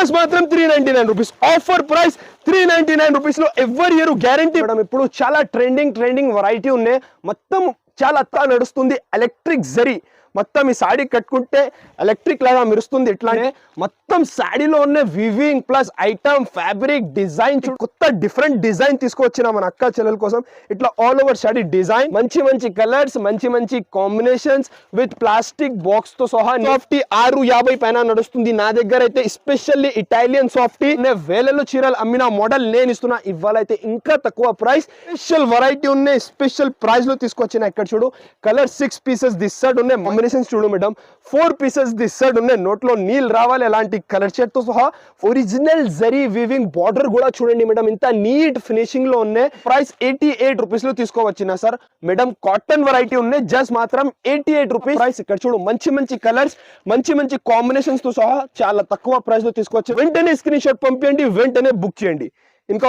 Just మాత్రం three ninety nine rupees offer price three ninety nine రూపీస్లో ఎవరి year guarantee madam ఇప్పుడు చాలా ట్రెండింగ్ ట్రెండింగ్ వెరైటీ ఉన్నాయి. మొత్తం చాలా అత్తా నడుస్తుంది. ఎలక్ట్రిక్ జరీ మొత్తం ఈ సాడీ కట్టుకుంటే ఎలక్ట్రిక్ లాగా మెరుస్తుంది. ఇట్లానే మొత్తం సాడీలో ఉన్న weaving plus item fabric design కొత్త డిఫరెంట్ డిజైన్ తీసుకొచ్చిన మన అక్క చెల్లెల కోసం. ఇట్లా ఆల్ ఓవర్ సాడీ డిజైన్ మంచి మంచి కలర్స్ మంచి మంచి కాంబినేషన్స్ విత్ ప్లాస్టిక్ బాక్స్తో సహా సాఫ్టీ ఆరు యాభై పైన నడుస్తుంది. నా దగ్గర అయితే స్పెషల్లీ ఇటాలియన్ సాఫ్టీ నే వేలలో చీరలు అమ్మిన మోడల్ నేను ఇస్తున్నా. ఇవ్వాలైతే ఇంకా తక్కువ ప్రైస్ స్పెషల్ వెరైటీ ఉన్నాయి స్పెషల్ ప్రైస్లో తీసుకొచ్చిన ఇక్కడ చూడు. Colour six pieces this side ఉన్నాయి. కాంబినేషన్స్ చూడు madam four pieces this side ఉన్నాయి. నోట్లో నీళ్ళు రావాలి. అలాంటి కలర్ షర్ట్తో సహా ఒరిజినల్ జరీ వీవింగ్ బార్డర్ కూడా చూడండి మేడం ఇంత నీట్ ఫినిషింగ్లో ఉన్నాయి. ప్రైస్ ఎయిటీ ఎయిట్ రూపీస్లో తీసుకోవచ్చిన సార్ మేడం కాటన్ వెరైటీ ఉన్నాయి. జస్ట్ మాత్రం ఎయిటీ ఎయిట్ రూపీస్ ప్రైస్ ఇక్కడ చూడు మంచి మంచి కలర్స్ మంచి మంచి కాంబినేషన్స్తో సహా చాలా తక్కువ ప్రైస్లో తీసుకోవచ్చు. వెంటనే స్క్రీన్ షాట్ పంపించండి వెంటనే బుక్ చేయండి. ఇంకా